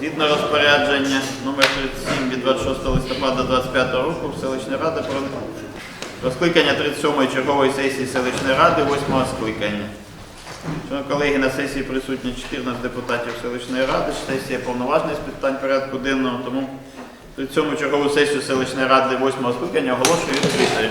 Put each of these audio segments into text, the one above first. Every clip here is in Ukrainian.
Згідно розпорядження номер 37 від 26 листопада 25 року селищної ради про розкликання 37-ї чергової сесії селищної ради 8-го скликання. Шановні колеги, на сесії присутні 14 депутатів селищної ради, сесія повноважна з питань порядку денного, тому 37-му чергову сесію селищної ради 8-го скликання оголошую відкритою.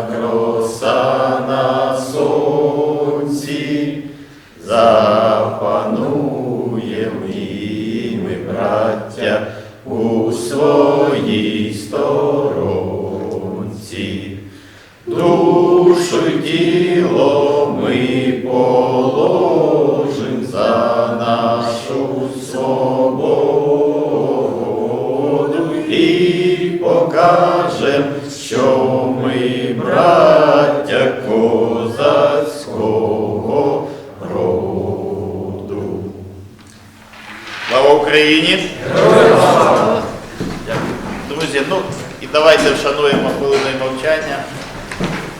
своїй сторонці. Душу й тіло ми положим за нашу свободу і покажем, що ми браття козацького роду. Слава Україні! Дякую. Друзі, ну і давайте вшануємо хвилиною мовчання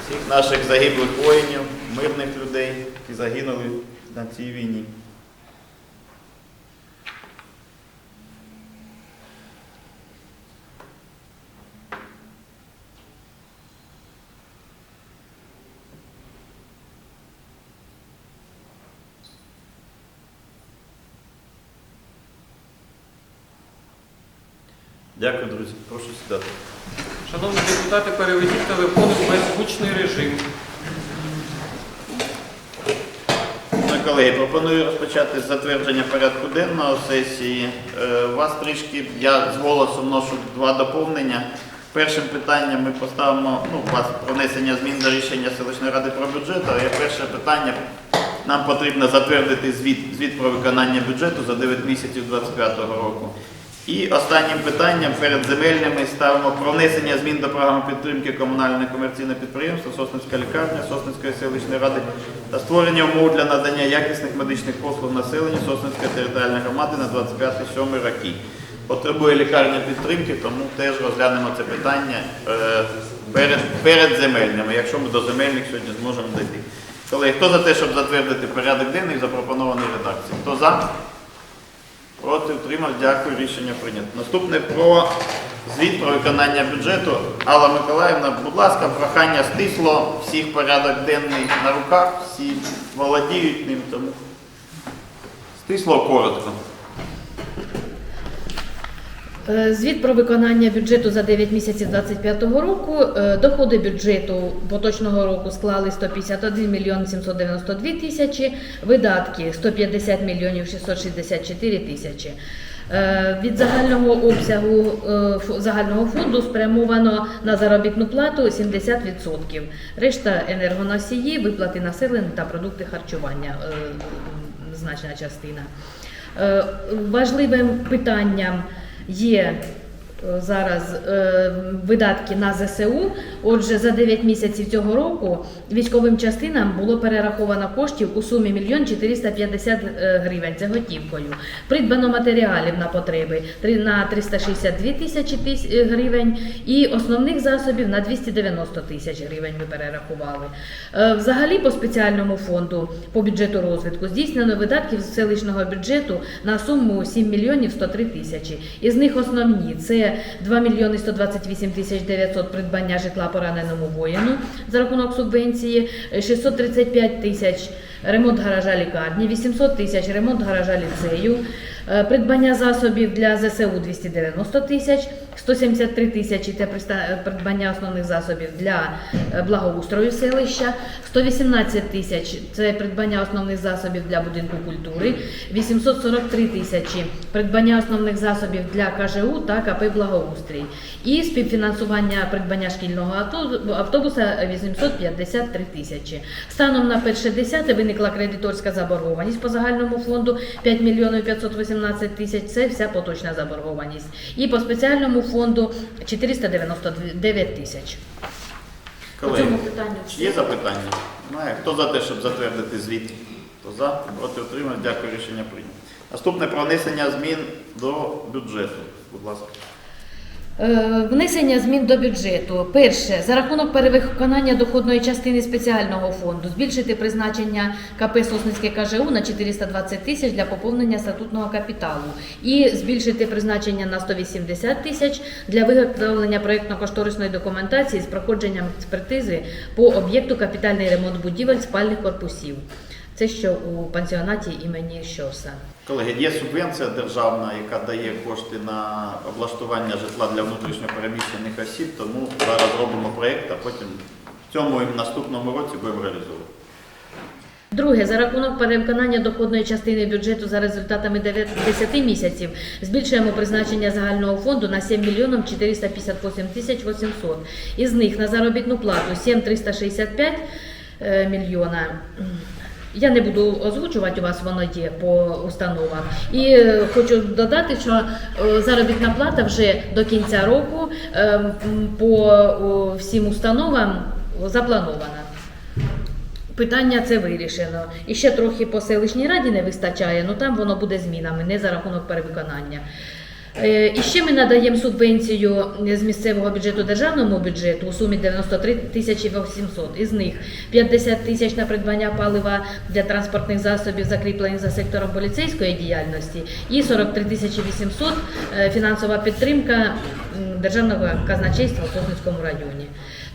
всіх наших загиблих воїнів, мирних людей, які загинули на цій війні. Дякую, друзі. Прошу сідати. Шановні депутати, переведіть телефони в беззвучний режим. Колеги, пропоную розпочати затвердження порядку денного сесії. Е, У вас трішки, я з голосу вношу два доповнення. Першим питанням ми поставимо ну, у вас про внесення змін до рішення селищної ради про бюджет. Але перше питання нам потрібно затвердити звіт, звіт про виконання бюджету за 9 місяців 2025 року. І останнім питанням перед земельними ставимо про внесення змін до програми підтримки комунального комерційного підприємства Сосницька лікарня Сосницької селищної ради та створення умов для надання якісних медичних послуг населенню Сосницької територіальної громади на 25-7 роки. Потребує лікарня підтримки, тому теж розглянемо це питання е, перед, перед земельними, якщо ми до земельних сьогодні зможемо дійти. Колеги, хто за те, щоб затвердити порядок денний в запропонованій редакції? Хто за? Проти утримав, дякую, рішення прийнято. Наступне про звіт про виконання бюджету. Алла Миколаївна, будь ласка, прохання стисло, всіх порядок денний на руках, всі володіють ним, тому стисло коротко. Е, Звіт про виконання бюджету за 9 місяців 2025 року. Е, Доходи бюджету поточного року склали 151 мільйон 792 тисячі, видатки 150 мільйонів 664 тисячі. Е, Від загального обсягу загального фонду спрямовано на заробітну плату 70%. Решта енергоносії, виплати населенню та продукти харчування значна частина. Важливим питанням є зараз е, видатки на ЗСУ. Отже, за 9 місяців цього року військовим частинам було перераховано коштів у сумі 1 450 е, гривень. Це готівкою. Придбано матеріалів на потреби на 362 тисячі е, гривень і основних засобів на 290 тисяч гривень ми перерахували. Взагалі по спеціальному фонду по бюджету розвитку здійснено видатків з селищного бюджету на суму 7 мільйонів 103 тисячі. Із них основні це 2 мільйони 128 тисяч 900 придбання житла пораненому воїну за рахунок субвенції, 635 тисяч ремонт гаража лікарні, 800 тисяч ремонт гаража ліцею, придбання засобів для ЗСУ 290 тисяч, 173 тисячі це придбання основних засобів для е, благоустрою селища, 118 тисяч це придбання основних засобів для будинку культури, 843 тисячі придбання основних засобів для КЖУ та КП Благоустрій. І співфінансування придбання шкільного авто- автобуса 853 тисячі. Станом на 1.10 виникла кредиторська заборгованість по загальному фонду 5 мільйонів 518 18 тисяч це вся поточна заборгованість. І по спеціальному фонду 499 тисяч. Колеги, цьому питанню є запитання? Немає. Хто за те, щоб затвердити звіт? Хто за? Проти отримав. Дякую, рішення прийнято. Наступне про внесення змін до бюджету. Будь ласка. Е, Внесення змін до бюджету. Перше, за рахунок перевиконання доходної частини спеціального фонду збільшити призначення КП Сосницьке КЖУ на 420 тисяч для поповнення статутного капіталу і збільшити призначення на 180 тисяч для виготовлення проєктно-кошторисної документації з проходженням експертизи по об'єкту капітальний ремонт будівель спальних корпусів. Це що у пансіонаті імені Щоса. Колеги, є субвенція державна, яка дає кошти на облаштування житла для внутрішньо переміщених осіб, тому зараз робимо проєкт, а потім в цьому і в наступному році будемо реалізовувати. Друге, за рахунок перевиконання доходної частини бюджету за результатами 9 10 місяців збільшуємо призначення загального фонду на 7 мільйонів 458 тисяч 800. Із них на заробітну плату 7 365 е, мільйона. Я не буду озвучувати у вас, воно є по установах. І е, хочу додати, що е, заробітна плата вже до кінця року е, по всім установам запланована. Питання це вирішено. І ще трохи по селищній раді не вистачає, ну там воно буде змінами, не за рахунок перевиконання. Е, І ще ми надаємо субвенцію з місцевого бюджету державному бюджету у сумі 93 тисячі 800. Із них 50 тисяч на придбання палива для транспортних засобів, закріплених за сектором поліцейської діяльності, і 43 тисячі 800 е, фінансова підтримка державного казначейства у Сосницькому районі.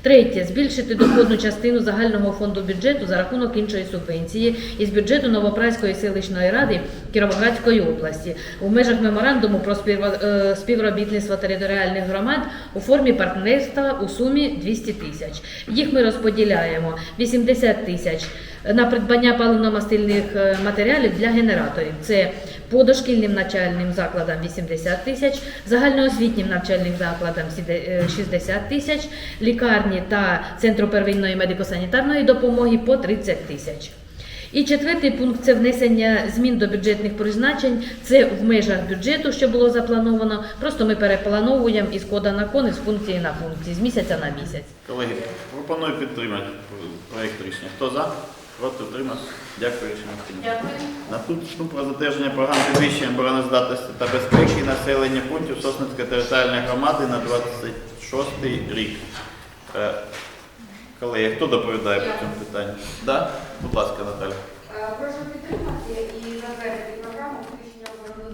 Третє. Збільшити доходну частину загального фонду бюджету за рахунок іншої субвенції із бюджету Новопрайської селищної ради Кіровоградської області. У межах меморандуму про е, співробітництво територіальних громад у формі партнерства у сумі 200 тисяч. Їх ми розподіляємо. 80 тисяч на придбання паливно-мастильних е, матеріалів для генераторів. Це по дошкільним навчальним закладам 80 тисяч, загальноосвітнім навчальним закладам е, 60 тисяч, лікарні та центру первинної медико-санітарної допомоги по 30 тисяч. І четвертий пункт це внесення змін до бюджетних призначень. Це в межах бюджету, що було заплановано. Просто ми переплановуємо із кода на кон, із функції на функції, з місяця на місяць. Колеги, пропоную підтримати проєкт рішення. Хто за? Проти утримався? Дякую, Шановні. Дякую. Наступну про затвердження програм підвищення обороноздатності та безпеки населення пунктів Сосницької територіальної громади на 26 рік. Е, Колеги, хто доповідає по цьому питанню? Да? Будь ласка, Наталя. Е, Прошу підтримати і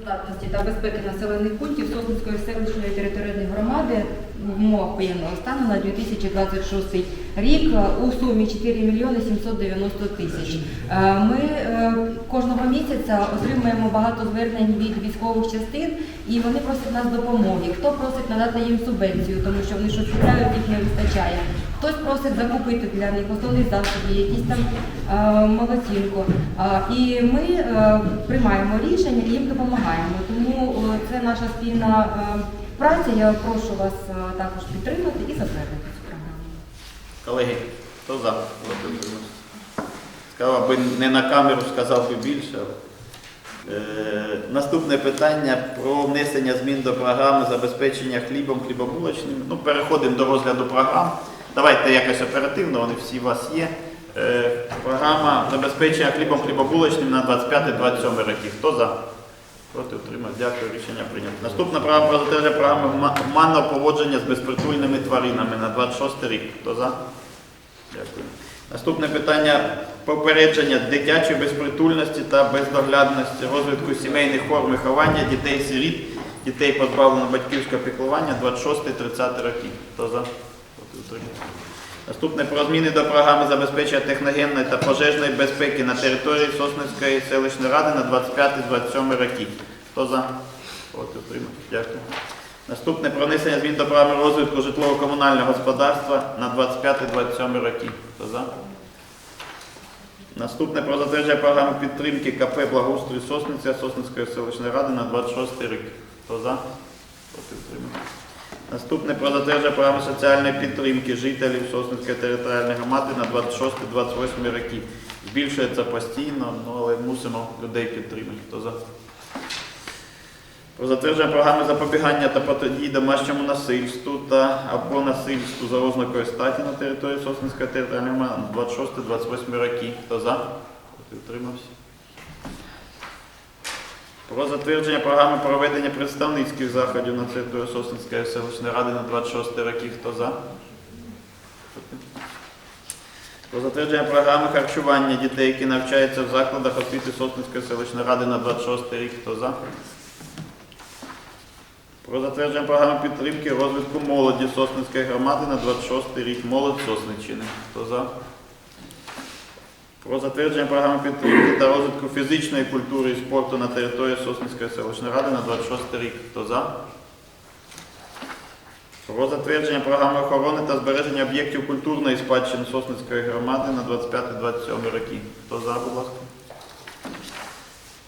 обороноздатності та безпеки населених пунктів Сосницької селищної територіальної громади в умовах воєнного стану на 2026 рік у сумі 4 мільйони 790 тисяч. Е, Ми е, кожного місяця отримуємо багато звернень від військових частин і вони просять нас допомоги. Хто просить надати їм субвенцію, тому що вони щось купляють, їх не вистачає. Хтось просить закупити для них основні засоби, якісь там е, молодцінку. А, і ми е, приймаємо рішення і їм допомагаємо. Тому е, це наша спільна е, праця. Я прошу вас е, також підтримати і затвердити цю програму. Колеги, хто за? Сказав, аби не на камеру сказав би більше. Е, наступне питання про внесення змін до програми забезпечення хлібом хлібобулочним. Ну, переходимо до розгляду програм. Давайте якось оперативно, вони всі у вас є. Е, програма забезпечення хлібом хлібобулочним на 25-27 роки. Хто за? Проти утримав. Дякую, рішення прийнято. Наступна програма про затвердження програми ма- манного поводження з безпритульними тваринами на 26 рік. Хто за? Дякую. Наступне питання попередження дитячої безпритульності та бездоглядності, розвитку сімейних форм виховання дітей-сиріт, дітей позбавлено батьківського піклування 26-30 років. Хто за? Наступне про зміни до програми забезпечення техногенної та пожежної безпеки на території Сосницької селищної ради на 25-27 роки. Хто за? Проти утримався. Дякую. Наступне про внесення змін до програми розвитку житлово-комунального господарства на 25-27 роки. Хто за? Наступне про затвердження програми підтримки КП Благоустрій Сосниця Сосницької селищної ради на 26 рік. Хто за? Проти утримався. Наступне про програми соціальної підтримки жителів Сосницької територіальної громади на 26-28 роки. Збільшується постійно, ну, але мусимо людей підтримати. Хто за? Про затвердження програми запобігання та протидії домашньому насильству та або насильству за ознакою статі на території Сосницької територіальної громади на 26-28 роки. Хто за? Проти утримався. Про затвердження програми проведення представницьких заходів на території Сосницької селищної ради на 26 роки. Хто за? Про затвердження програми харчування дітей, які навчаються в закладах освіти Сосницької селищної ради на 26 рік. Хто за? Про затвердження програми підтримки розвитку молоді Сосницької громади на 26 рік. Молодь Сосниччини. Хто за? Про затвердження програми підтримки та розвитку фізичної культури і спорту на території Сосницької селищної ради на 26 рік. Хто за? Про затвердження програми охорони та збереження об'єктів культурної спадщини Сосницької громади на 25-27 роки. Хто за, будь ласка?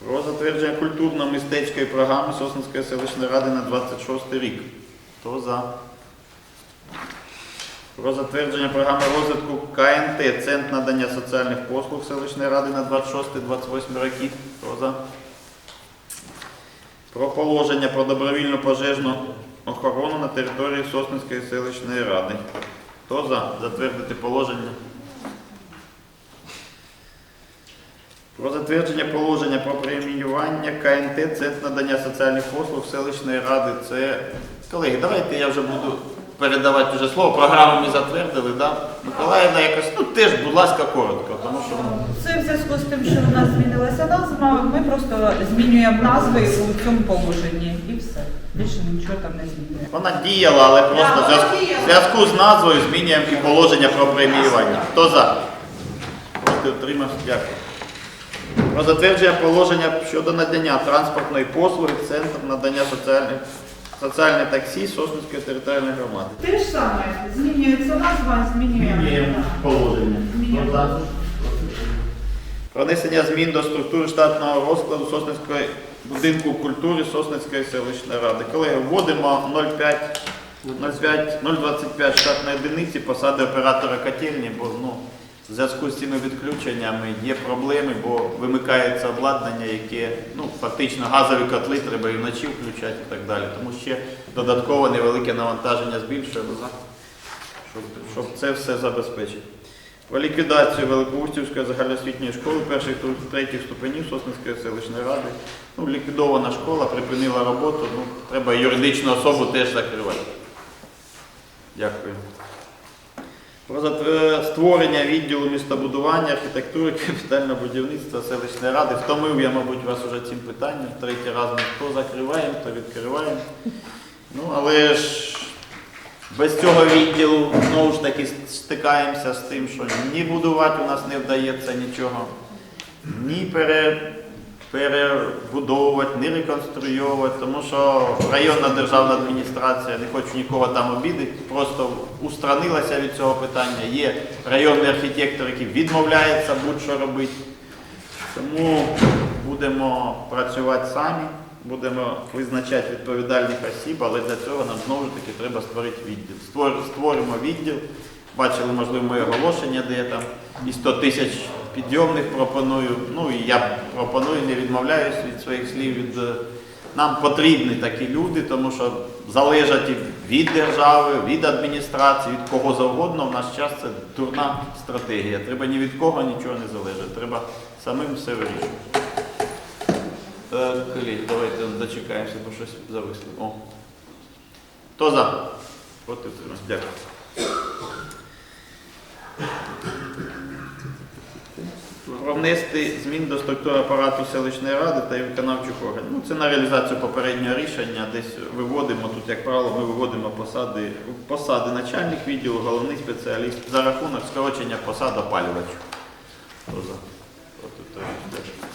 Про затвердження культурно-мистецької програми Сосницької селищної ради на 26 рік. Хто за? Про затвердження програми розвитку КНТ Центр надання соціальних послуг селищної ради на 26-28 роки. Хто за? Про положення про добровільну пожежну охорону на території Сосницької селищної ради. Хто за? Затвердити положення. Про затвердження положення про преміювання КНТ Центр надання соціальних послуг селищної ради. Це колеги, давайте я вже буду передавати вже слово. Програму ми затвердили, да? Миколаївна якось, ну теж, будь ласка, коротко, тому що ну, Це в зв'язку з тим, що у нас змінилася назва, ми просто змінюємо назви у цьому положенні і все. Більше нічого там не змінюємо. вона діяла, але просто в зв'язку- в зв'язку з назвою змінюємо і положення про преміювання. Хто за? Проти утримався? Дякую. Про затвердження положення щодо надання транспортної послуги Центр надання соціальних соціальне таксі Сосницької територіальної громади. Те ж саме, змінюється назва, змінюємо. положення. Змінюємо. Хто за? Про внесення змін до структури штатного розкладу Сосницької будинку культури Сосницької селищної ради. Колеги, вводимо 0,5 0,5 0,25 штатної одиниці посади оператора котельні, бо ну, в зв'язку з цими відключеннями є проблеми, бо вимикається обладнання, яке ну, фактично газові котли треба і вночі включати і так далі. Тому ще додатково невелике навантаження збільшуємо, щоб, щоб це все забезпечити. Про ліквідацію Великоустівської загальноосвітньої школи перших третіх ступенів Сосницької селищної ради. Ну, ліквідована школа, припинила роботу, ну, треба юридичну особу теж закривати. Дякую. Про створення відділу містобудування, архітектури, капітального будівництва селищної ради. Втомив я, мабуть, вас уже цим питанням. Третій раз ми то закриваємо, то відкриваємо. Ну, але ж без цього відділу знову ж таки стикаємося з тим, що ні будувати у нас не вдається нічого, ні пере, перебудовувати, ні реконструювати, тому що районна державна адміністрація, не хочу нікого там обідати, просто устранилася від цього питання. Є районний архітектор, який відмовляється будь-що робити. Тому будемо працювати самі, будемо визначати відповідальних осіб, але для цього нам знову ж таки треба створити відділ. Створ- Створимо відділ. Бачили, можливо, моє оголошення, де я там і 100 тисяч підйомних пропоную. Ну і я пропоную, не відмовляюсь від своїх слів. Від, е, нам потрібні такі люди, тому що залежать від держави, від адміністрації, від кого завгодно. В наш час це дурна стратегія. Треба ні від кого нічого не залежить. Треба самим все вирішувати. Так, давайте дочекаємося, бо щось зависли. О. Хто за? Проти. Дякую. Про внести змін до структури апарату селищної ради та виконавчих органів. Ну, це на реалізацію попереднього рішення. Десь виводимо, тут, як правило, ми виводимо посади, посади начальних відділу, головний спеціаліст за рахунок скорочення посад опалювачів. Хто за? Проти утримався. Дякую.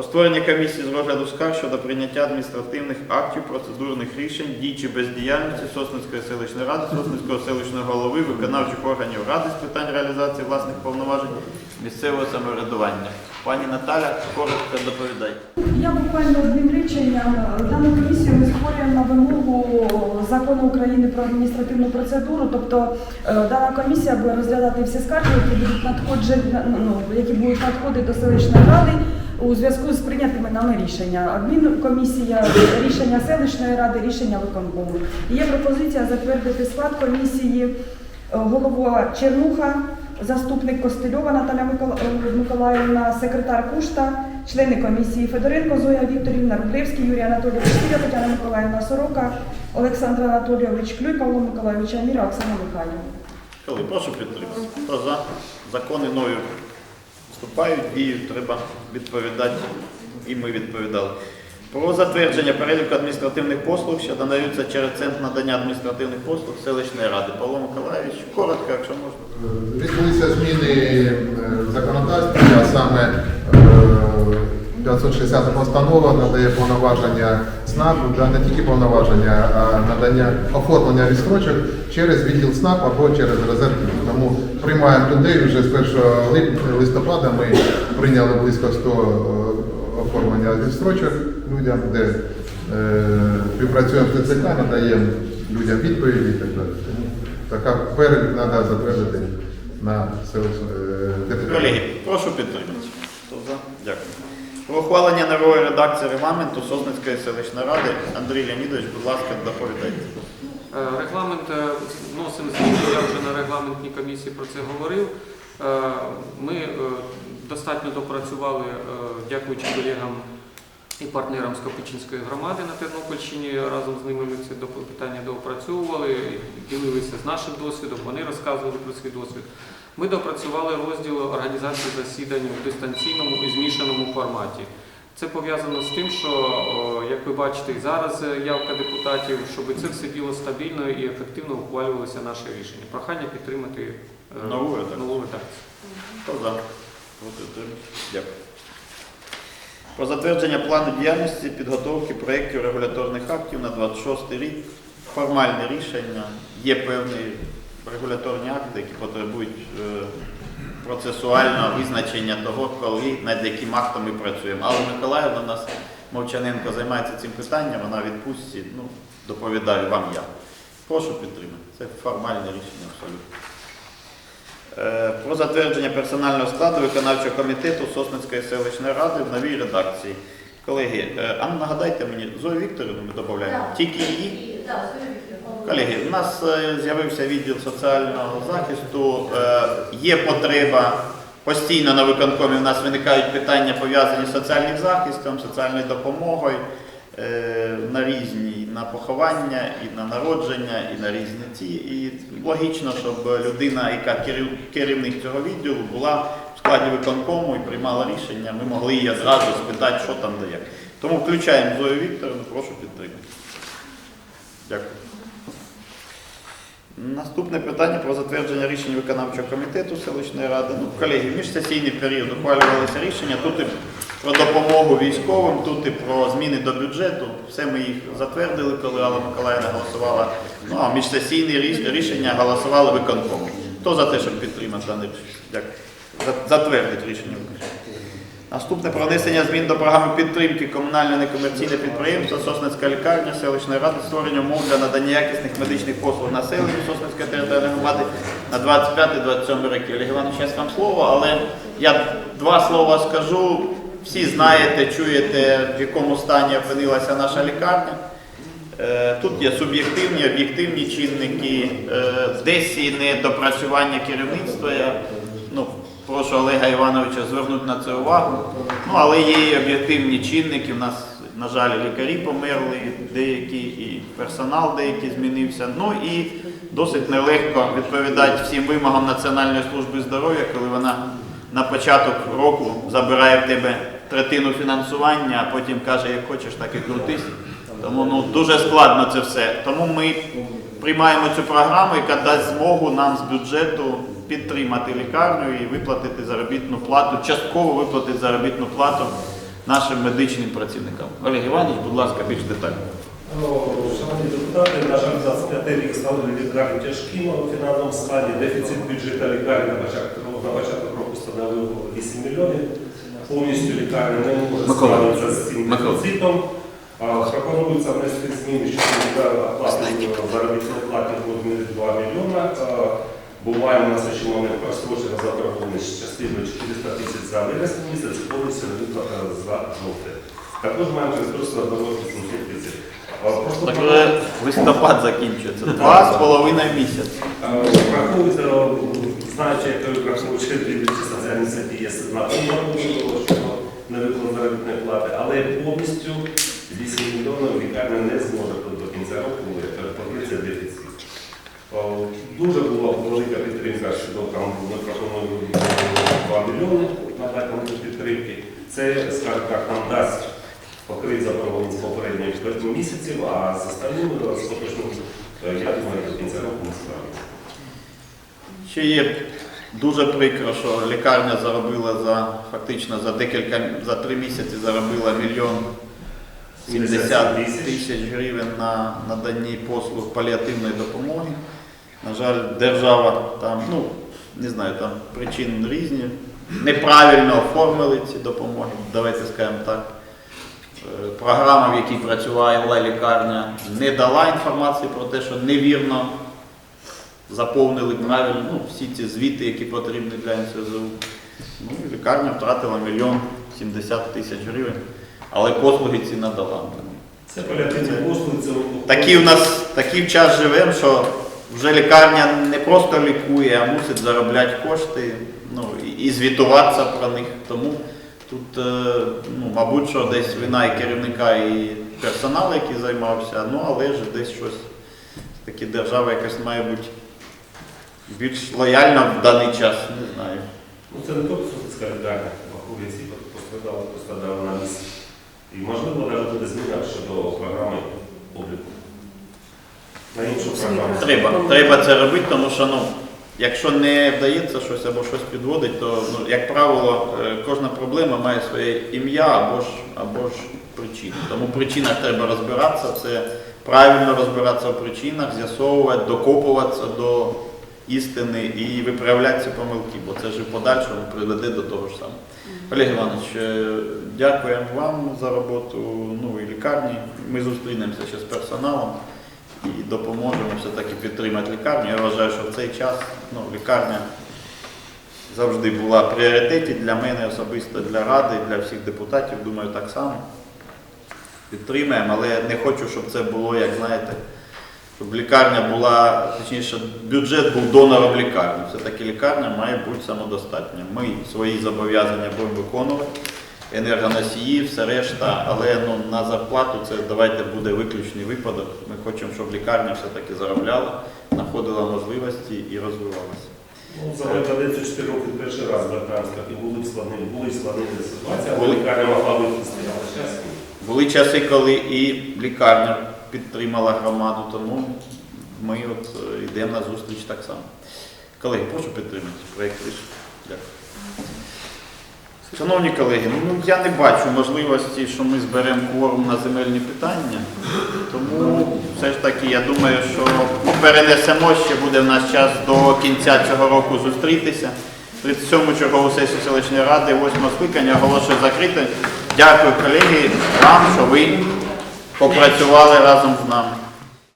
Про створення комісії з розгляду скарг щодо прийняття адміністративних актів, процедурних рішень, дій чи бездіяльності Сосницької селищної ради, Сосницького селищного голови, виконавчих органів ради з питань реалізації власних повноважень місцевого самоврядування. Пані Наталя, коротко доповідайте. Я буквально одним реченням дану комісію ми створюємо на вимогу закону України про адміністративну процедуру. Тобто е, дана комісія буде розглядати всі скарги, які будуть надходжені, ну, які будуть надходити до селищної ради у зв'язку з прийнятими нами рішення. Адмінкомісія, рішення селищної ради, рішення виконкому. І Є пропозиція затвердити склад комісії е, голова Чернуха, заступник Костельова Наталя е, Миколаївна, секретар Кушта, члени комісії Федоренко Зоя Вікторівна, Рублевський Юрій Анатолійович, Сіля Тетяна Миколаївна Сорока, Олександр Анатолійович Клюй, Павло Миколаївич Аміра, Оксана Михайлівна. Прошу підтримати. Закони нові вступають, дію, треба відповідати, і ми відповідали. Про затвердження переліку адміністративних послуг, що надаються через центр надання адміністративних послуг селищної ради. Павло Миколаївич, коротко, якщо можна. Відбулися зміни законодавства, а саме е, 560 постанова надає повноваження СНАПу, да, не тільки повноваження, а надання оформлення відстрочок через відділ СНАП або через резерв. Тому приймаємо людей вже з 1 лип- листопада. Ми прийняли близько 100 е, оформлення відстрочок людям, де е, співпрацюємо з ТЦК, надаємо людям відповіді і так далі. Тому така перелік треба затвердити на селищ- е. Колеги, прошу підтримати. Дякую. Ухвалення нової редакції регламенту Сосницької селищної ради. Андрій Леонідович, будь ласка, доповідайте. Е, Регламент е, вносимо зміни, я вже на регламентній комісії про це говорив. Е, Ми достатньо допрацювали, дякуючи колегам і партнерам з Копичинської громади на Тернопільщині. Разом з ними ми це питання доопрацьовували, ділилися з нашим досвідом, вони розказували про свій досвід. Ми допрацювали розділ організації засідань в дистанційному і змішаному форматі. Це пов'язано з тим, що, як ви бачите, і зараз явка депутатів, щоб це все діло стабільно і ефективно ухвалювалося наше рішення. Прохання підтримати е, Нову редакцію. Дякую. Про затвердження плану діяльності підготовки проєктів регуляторних актів на 26 рік. Формальне рішення. Є певні регуляторні акти, які потребують е, процесуального визначення того, коли над яким актом ми працюємо. Але Миколаївна у нас Мовчаненко займається цим питанням, вона відпустці. Ну, доповідаю вам я. Прошу підтримати. Це формальне рішення абсолютно. Е, Про затвердження персонального складу виконавчого комітету Сосницької селищної ради в новій редакції. Колеги, е, а нагадайте мені, Зою Вікторівну ми додаємо. Тільки її? Колеги, у нас е, з'явився відділ соціального захисту, е, є потреба. Постійно на виконкомі у нас виникають питання пов'язані з соціальним захистом, соціальною допомогою е, на різні на поховання, і на народження, і на різні ці. І логічно, щоб людина, яка керівник цього відділу, була в складі виконкому і приймала рішення. Ми могли її одразу спитати, що там де як. Тому включаємо Зою Вікторовну, прошу підтримати. Дякую. Наступне питання про затвердження рішень виконавчого комітету селищної ради. Ну, колеги, в міжсесійний період ухвалювалися рішення. Тут і про допомогу військовим, тут і про зміни до бюджету. Все ми їх затвердили, коли Алла Миколаївна голосувала. Ну а міжсесійні рішення голосували виконком. Хто за те, щоб підтримати? Дякую. Затвердить рішення. Наступне про внесення змін до програми підтримки комунального некомерційного підприємства Сосницька лікарня селищної ради створення умов для надання якісних медичних послуг населенню Сосницької територіальної громади на 25-27 роки. Олег Іванович, зараз вам слово, але я два слова скажу. Всі знаєте, чуєте, в якому стані опинилася наша лікарня. Е, Тут є суб'єктивні, об'єктивні чинники, е, десь і недопрацювання керівництва. Я ну, прошу Олега Івановича звернути на це увагу. Ну, але є і об'єктивні чинники. У нас, на жаль, лікарі померли, деякі, і персонал деякий змінився. Ну і досить нелегко відповідати всім вимогам Національної служби здоров'я, коли вона на початок року забирає в тебе третину фінансування, а потім каже, як хочеш, так і крутись. Тому ну, дуже складно це все. Тому ми приймаємо цю програму, яка дасть змогу нам з бюджету підтримати лікарню і виплатити заробітну плату, частково виплатити заробітну плату нашим медичним працівникам. Олег Іванович, будь ласка, більш детально. Ну, Шановні депутати, на жаль, 25 рік стали лікарні тяжким у фінансовому стані. Дефіцит бюджету лікарні на початку, на початку року становив 8 мільйонів. Повністю лікарня не може справитися з цим дефіцитом. Пропонується внести зміни щодо оплати заробітної плати в 2 мільйона. А, Бо маємо на цей момент просрочено заборгованість з частиною 400 тисяч за вересень місяць, повністю не за жовте. Також маємо ресурсну дорожку 700 тисяч. Так вже листопад закінчується. Два з половиною місяці. Враховується, знаючи, як ви враховуєте дивлячись соціальні статті, є на тому, що не виплат заробітної плати, але повністю 8 мільйонів лікарня не зможе до кінця року Дуже була велика підтримка щодо там, ми пропонуємо 2 мільйони нам підтримки. Це, скажімо так, нам дасть покрити заборгованість попередніх місяців, а з останніми з е, я думаю, до кінця року ми справимося. Ще є дуже прикро, що лікарня заробила за фактично за декілька за три місяці заробила мільйон 70 тисяч гривень на наданні послуг паліативної допомоги. На жаль, держава там, ну не знаю, там причин різні. Неправильно оформили ці допомоги, давайте скажемо так. Е, Програма, в якій працювала лікарня, не дала інформації про те, що невірно заповнили правильно ну, всі ці звіти, які потрібні для НСЗУ. Ну, і лікарня втратила мільйон 70 тисяч гривень, але послуги ці надала. Це паліативні послуги, це Такі в нас такий час живемо, що вже лікарня не просто лікує, а мусить заробляти кошти ну, і, звітуватися про них. Тому тут, е, ну, мабуть, що десь вина і керівника, і персоналу, який займався, ну але ж десь щось таки держава якась має бути більш лояльна в даний час, не знаю. Ну, це не тільки Сухицька лікарня, враховує ці постраждали, постраждали на місці. І можливо навіть буде зміна щодо програми обліку. На іншу програму. Треба, треба це робити, тому що ну, якщо не вдається щось або щось підводить, то ну, як правило, е, кожна проблема має своє ім'я або ж, або ж причину. Тому в причинах треба розбиратися, це правильно розбиратися в причинах, з'ясовувати, докопуватися до істини і виправляти ці помилки, бо це ж в подальшому приведе до того ж самого. Олег Іванович, е, дякуємо вам за роботу ну, і лікарні. Ми зустрінемося ще з персоналом і допоможемо все-таки підтримати лікарню. Я вважаю, що в цей час ну, лікарня завжди була в пріоритеті для мене особисто, для ради, для всіх депутатів, думаю, так само. Підтримаємо, але не хочу, щоб це було, як знаєте, щоб лікарня була, точніше, бюджет був донором лікарні. Все-таки лікарня має бути самодостатня. Ми свої зобов'язання будемо виконувати, енергоносії, все решта, але ну, на зарплату це давайте буде виключний випадок. Ми хочемо, щоб лікарня все-таки заробляла, знаходила можливості і розвивалася. Ну, за мою каденцію 4 роки перший раз звертаємося, і були складні, були складні ситуації, але лікарня могла але зараз. Були часи, коли і лікарня підтримала громаду, тому ми от е, йдемо на зустріч так само. Колеги, прошу підтримати проєкт рішення. Дякую. Шановні колеги, ну я не бачу можливості, що ми зберемо кворум на земельні питання. Тому все ж таки я думаю, що перенесемо ще буде в нас час до кінця цього року зустрітися. 37-му чергову сесію селищної ради, 8 скликання оголошую закритою. Дякую, колеги, вам, що ви попрацювали разом з нами.